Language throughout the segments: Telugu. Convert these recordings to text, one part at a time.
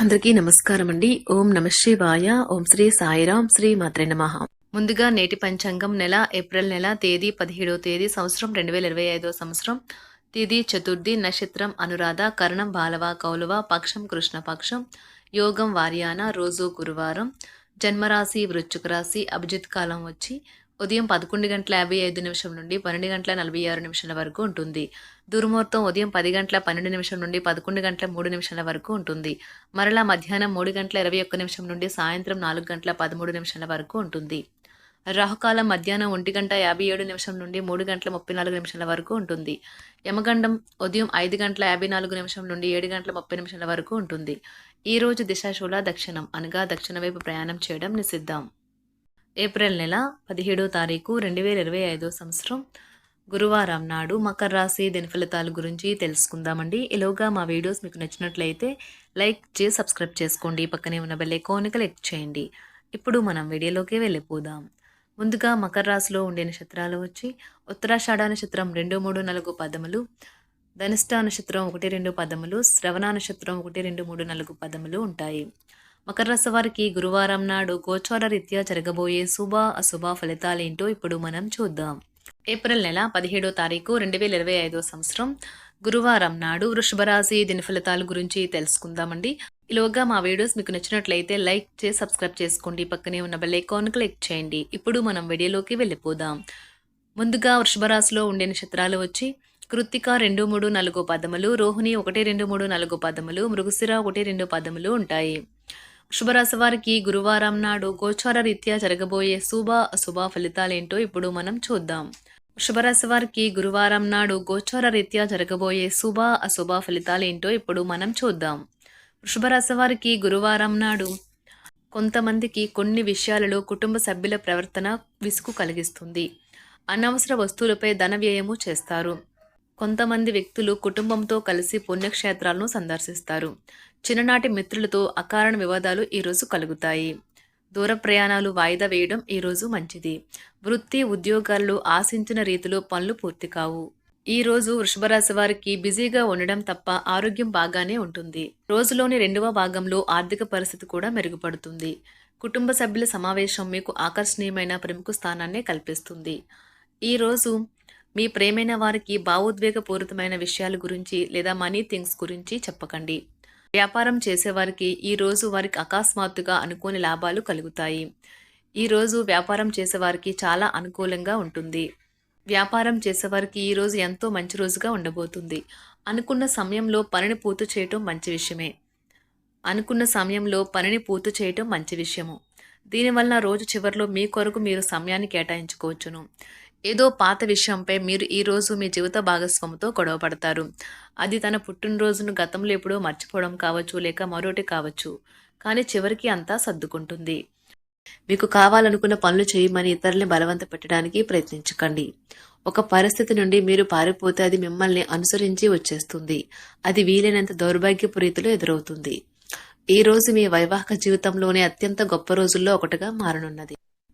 అందరికీ నమస్కారం అండి ఓం నమ శివాయ. ఓం శ్రీ సాయిరాం శ్రీ మాత్రే నమః. ముందుగా నేటి పంచాంగం నెల ఏప్రిల్ నెల తేదీ పదిహేడో తేదీ సంవత్సరం రెండు వేల ఇరవై ఐదో సంవత్సరం. తిథి చతుర్థి నక్షత్రం అనురాధ కరణం బాలవ కౌలవ పక్షం కృష్ణపక్షం యోగం వార్యాన రోజు గురువారం. జన్మరాశి వృశ్చిక రాశి అభిజిత్ కాలం వచ్చి ఉదయం పదకొండు గంటల యాభై ఐదు నిమిషం నుండి పన్నెండు గంటల నలభై ఆరు నిమిషాల వరకు ఉంటుంది. దుర్ముహూర్తం ఉదయం పది గంటల పన్నెండు నిమిషం నుండి పదకొండు గంటల మూడు నిమిషాల వరకు ఉంటుంది. మరలా మధ్యాహ్నం మూడు గంటల ఇరవై ఒక్క నిమిషం నుండి సాయంత్రం నాలుగు గంటల పదమూడు నిమిషాల వరకు ఉంటుంది. రాహుకాలం మధ్యాహ్నం ఒంటి గంట యాభై ఏడు నిమిషం నుండి మూడు గంటల ముప్పై నాలుగు నిమిషాల వరకు ఉంటుంది. యమగండం ఉదయం ఐదు గంటల యాభై నాలుగు నిమిషం నుండి ఏడు గంటల ముప్పై నిమిషాల వరకు ఉంటుంది. ఈరోజు దిశాశూల దక్షిణం అనగా దక్షిణ వైపు ప్రయాణం చేయడం నిషిద్దాం ఏప్రిల్ నెల పదిహేడో తారీఖు రెండు వేల ఇరవై ఐదో సంవత్సరం గురువారం నాడు మకర రాశి దీని ఫలితాల గురించి తెలుసుకుందామండి. ఈలోగా మా వీడియోస్ మీకు నచ్చినట్లయితే లైక్ చేసి సబ్స్క్రైబ్ చేసుకోండి. పక్కనే ఉన్న బెల్ ఐకాన్ క్లిక్ చేయండి. ఇప్పుడు మనం వీడియోలోకి వెళ్ళిపోదాం. ముందుగా మకర రాశిలో ఉండే నక్షత్రాలు వచ్చి ఉత్తరాషాఢ నక్షత్రం రెండు మూడు నాలుగు పదములు ధనిష్ట నక్షత్రం ఒకటి రెండు పదములు శ్రవణ నక్షత్రం ఒకటి రెండు మూడు నాలుగు పదములు ఉంటాయి. మకర రాశి వారికి గురువారం నాడు గోచార రీత్యా జరగబోయే శుభ అశుభ ఫలితాలేంటో ఇప్పుడు మనం చూద్దాం. ఏప్రిల్ నెల పదిహేడో తారీఖు రెండు వేల ఇరవై ఐదో సంవత్సరం. గురువారం నాడు వృషభ రాశి దిన ఫలితాల గురించి తెలుసుకుందామండి. ఈలోగా మా వీడియోస్ మీకు నచ్చినట్లయితే లైక్ చేసి సబ్స్క్రైబ్ చేసుకోండి. పక్కనే ఉన్న బెల్ ఐకాన్ క్లిక్ చేయండి. ఇప్పుడు మనం వీడియోలోకి వెళ్ళిపోదాం. ముందుగా వృషభ రాశిలో ఉండే నక్షత్రాలు వచ్చి కృత్తిక రెండు మూడు నాలుగు పదములు రోహిణి ఒకటి రెండు మూడు నాలుగు పదములు మృగశిర ఒకటి రెండు పదములు ఉంటాయి. శుభరాశి వారికి గురువారం నాడు గోచార రీత్యా జరగబోయే శుభ అశుభ ఫలితాలేంటో ఇప్పుడు మనం చూద్దాం. శుభరాశి వారికి గురువారం నాడు గోచార రీత్యా జరగబోయే శుభ అశుభ ఫలితాలేంటో ఇప్పుడు మనం చూద్దాం. వృషభరాశి వారికి గురువారం నాడు కొంతమందికి కొన్ని విషయాలలో కుటుంబ సభ్యుల ప్రవర్తన విసుగు కలిగిస్తుంది. అనవసర వస్తువులపై ధన వ్యయము చేస్తారు. కొంతమంది వ్యక్తులు కుటుంబంతో కలిసి పుణ్యక్షేత్రాలను సందర్శిస్తారు. చిన్ననాటి మిత్రులతో అకారణ వివాదాలు ఈరోజు కలుగుతాయి. దూర ప్రయాణాలు వాయిదా వేయడం ఈరోజు మంచిది. వృత్తి ఉద్యోగాల్లో ఆశించిన రీతిలో పనులు పూర్తి కావు. ఈ రోజు వృషభరాశి వారికి బిజీగా ఉండడం తప్ప ఆరోగ్యం బాగానే ఉంటుంది. రోజులోని రెండవ భాగంలో ఆర్థిక పరిస్థితి కూడా మెరుగుపడుతుంది. కుటుంబ సభ్యుల సమావేశం మీకు ఆకర్షణీయమైన ప్రముఖ స్థానాన్ని కల్పిస్తుంది. ఈ రోజు మీ ప్రేమైన వారికి భావోద్వేగపూరితమైన విషయాల గురించి లేదా మనీ థింగ్స్ గురించి చెప్పకండి. వ్యాపారం చేసేవారికి ఈ రోజు వారికి అకస్మాత్తుగా అనుకోని లాభాలు కలుగుతాయి. ఈ రోజు వ్యాపారం చేసేవారికి చాలా అనుకూలంగా ఉంటుంది. వ్యాపారం చేసేవారికి ఈ రోజు ఎంతో మంచి రోజుగా ఉండబోతుంది. అనుకున్న సమయంలో పనిని పూర్తి చేయటం మంచి విషయమే. అనుకున్న సమయంలో పనిని పూర్తి చేయటం మంచి విషయము. దీనివల్ల రోజు చివరిలో మీ కొరకు మీరు సమయాన్ని కేటాయించుకోవచ్చును. ఏదో పాత విషయంపై మీరు ఈ రోజు మీ జీవిత భాగస్వామితో గొడవ పడతారు. అది తన పుట్టినరోజును గతంలో ఎప్పుడో మర్చిపోవడం కావచ్చు లేక మరొకటి కావచ్చు కానీ చివరికి అంతా సర్దుకుంటుంది. మీకు కావాలనుకున్న పనులు చేయమని ఇతరుల్ని బలవంత పెట్టడానికి ప్రయత్నించకండి. ఒక పరిస్థితి నుండి మీరు పారిపోతే అది మిమ్మల్ని అనుసరించి వచ్చేస్తుంది. అది వీలైనంత దౌర్భాగ్యపు రీతిలో ఎదురవుతుంది. ఈ రోజు మీ వైవాహిక జీవితంలోనే అత్యంత గొప్ప రోజుల్లో ఒకటిగా మారనున్నది.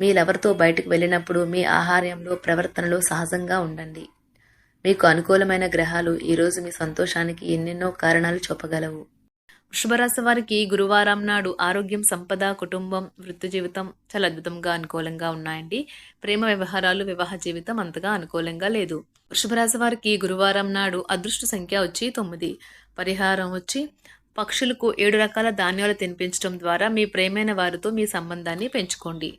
మీ లవర్తో బయటకు వెళ్ళినప్పుడు మీ ఆహార్యంలో ప్రవర్తనలో సహజంగా ఉండండి. మీకు అనుకూలమైన గ్రహాలు ఈరోజు మీ సంతోషానికి ఎన్నెన్నో కారణాలు చూపగలవు. వృషభరాశి వారికి గురువారం నాడు ఆరోగ్యం సంపద కుటుంబం వృత్తి జీవితం చాలా అద్భుతంగా అనుకూలంగా ఉన్నాయండి. ప్రేమ వ్యవహారాలు వివాహ జీవితం అంతగా అనుకూలంగా లేదు. వృషభరాశి వారికి గురువారం నాడు అదృష్ట సంఖ్య వచ్చి తొమ్మిది. పరిహారం వచ్చి పక్షులకు ఏడు రకాల ధాన్యాలు తినిపించడం ద్వారా మీ ప్రేమైన వారితో మీ సంబంధాన్ని పెంచుకోండి.